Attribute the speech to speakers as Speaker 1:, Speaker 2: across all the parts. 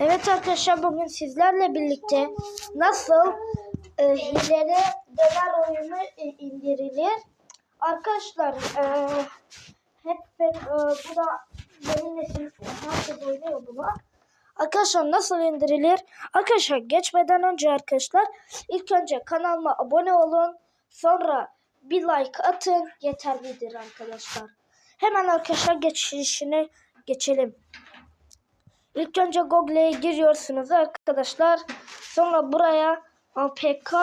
Speaker 1: Evet arkadaşlar bugün sizlerle birlikte nasıl e, hileli döner oyunu indirilir. Arkadaşlar e, hep ben e, bu da benim nesil herkes oynuyor bunu. Arkadaşlar nasıl indirilir? Arkadaşlar geçmeden önce arkadaşlar ilk önce kanalıma abone olun. Sonra bir like atın yeterlidir arkadaşlar. Hemen arkadaşlar geçişine geçelim. İlk önce Google'ye giriyorsunuz arkadaşlar. Sonra buraya APK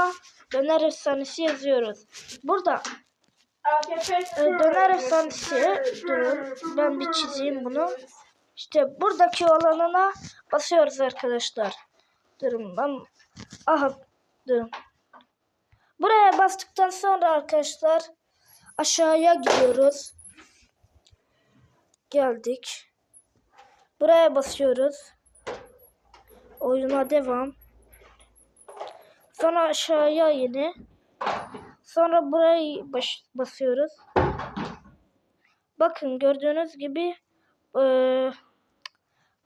Speaker 1: döner efsanesi yazıyoruz. Burada e, döner efsanesi durun. Ben bir çizeyim bunu. İşte buradaki olanına basıyoruz arkadaşlar. Durun ben aha durun. Buraya bastıktan sonra arkadaşlar aşağıya gidiyoruz. Geldik. Buraya basıyoruz. Oyuna devam. Sonra aşağıya yine. Sonra burayı baş, basıyoruz. Bakın gördüğünüz gibi eee,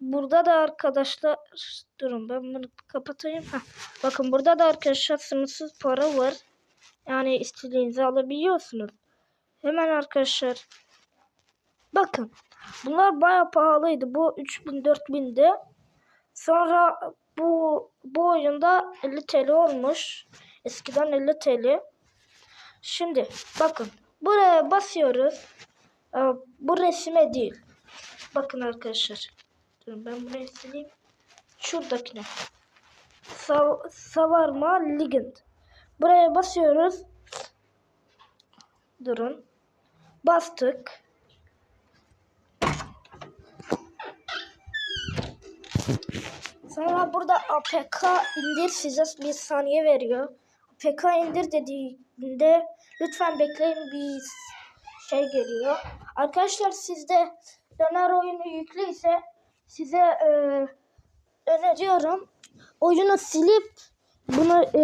Speaker 1: burada da arkadaşlar durun ben bunu kapatayım. Heh, bakın burada da arkadaşlar sınırsız para var. Yani istediğinizi alabiliyorsunuz. Hemen arkadaşlar bakın Bunlar baya pahalıydı. Bu 3000 4000'di. Sonra bu bu oyunda 50 TL olmuş. Eskiden 50 TL. Şimdi bakın buraya basıyoruz. Ee, Bu resime değil. Bakın arkadaşlar. Durun ben burayı sileyim. Şuradakine. Sav Savarma Ligand. Buraya basıyoruz. Durun. Bastık. Sonra burada APK indir size bir saniye veriyor. APK indir dediğinde lütfen bekleyin bir şey geliyor. Arkadaşlar sizde döner oyunu yüklüyse size e, öneriyorum. Oyunu silip bunu e,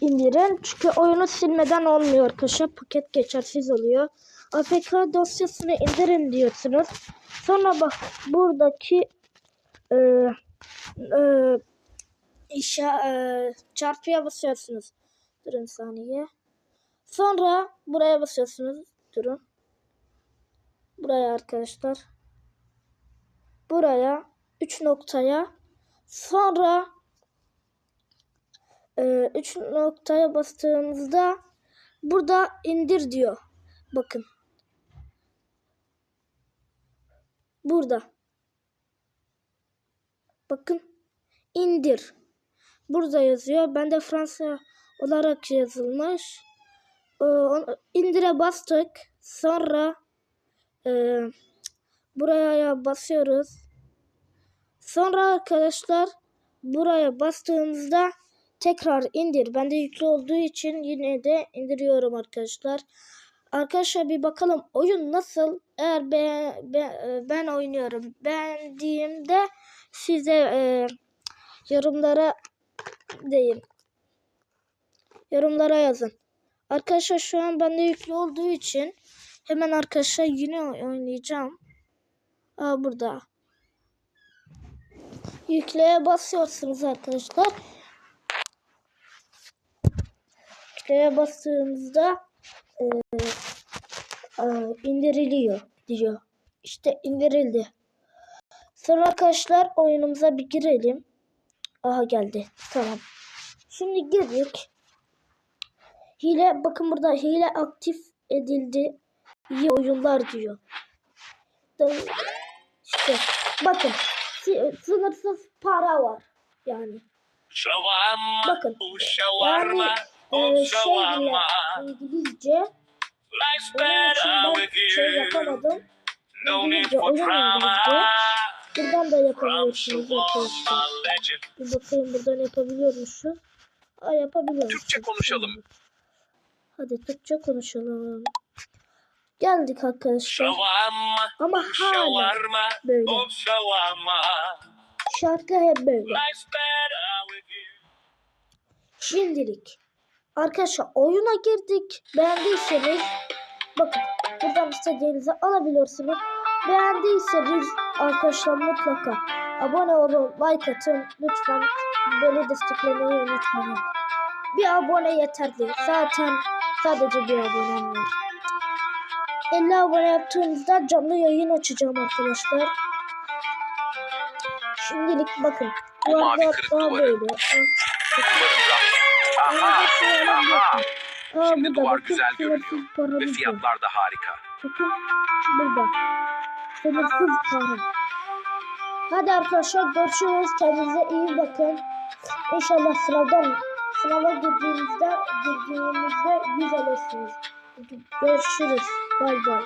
Speaker 1: indirin. Çünkü oyunu silmeden olmuyor arkadaşlar. Paket geçersiz oluyor. APK dosyasını indirin diyorsunuz. Sonra bak buradaki e, e, işe, e, çarpıya basıyorsunuz. Durun saniye. Sonra buraya basıyorsunuz. Durun. Buraya arkadaşlar. Buraya 3 noktaya sonra 3 noktaya bastığımızda burada indir diyor. Bakın. Burada. Bakın indir. Burada yazıyor. Ben de Fransa olarak yazılmış. Ee, indire bastık. Sonra e, buraya basıyoruz. Sonra arkadaşlar buraya bastığımızda tekrar indir. Bende yüklü olduğu için yine de indiriyorum arkadaşlar. Arkadaşlar bir bakalım oyun nasıl? Eğer ben, ben, ben oynuyorum. Beğendiğimde size e, yorumlara deyin. Yorumlara yazın. Arkadaşlar şu an bende yüklü olduğu için hemen arkadaşlar yine oynayacağım. Aa burada. Yükleye basıyorsunuz arkadaşlar. Yükleye bastığımızda e, e, indiriliyor diyor. İşte indirildi. Sonra arkadaşlar oyunumuza bir girelim. Aha geldi. Tamam. Şimdi girdik. Hile bakın burada hile aktif edildi. İyi oyunlar diyor. İşte bakın sınırsız para var yani. Bakın. Yani e, şey bile İngilizce onun için ben şey yapamadım. İngilizce oyun. İngilizce. Buradan da yapabiliyorsunuz arkadaşlar. Bir bakayım buradan yapabiliyormuşum. Aa yapabiliyormuşum.
Speaker 2: Türkçe konuşalım.
Speaker 1: Hadi Türkçe konuşalım. Geldik arkadaşlar. Ama hala böyle.
Speaker 2: shawarma.
Speaker 1: Şarkı hep böyle. Şimdilik. Arkadaşlar oyuna girdik. Beğendiyseniz bakın buradan istediğinizi alabiliyorsunuz. Beğendiyseniz arkadaşlar mutlaka Abone olun, like atın. Lütfen beni desteklemeyi unutmayın. Bir abone yeterli. Zaten sadece bir abonem var. 50 abone yaptığınızda canlı yayın açacağım arkadaşlar. Şimdilik bakın. Duvarlar
Speaker 2: kırık
Speaker 1: daha böyle.
Speaker 2: Aha, aha.
Speaker 1: Aa,
Speaker 2: Şimdi duvar güzel görünüyor. Ve fiyatlar da harika.
Speaker 1: Bakın burada. Sınırsız para. Hadi arkadaşlar görüşürüz. Kendinize iyi bakın. İnşallah sınavdan sınava girdiğimizde girdiğimizde yüz alırsınız. Görüşürüz. Bay bay.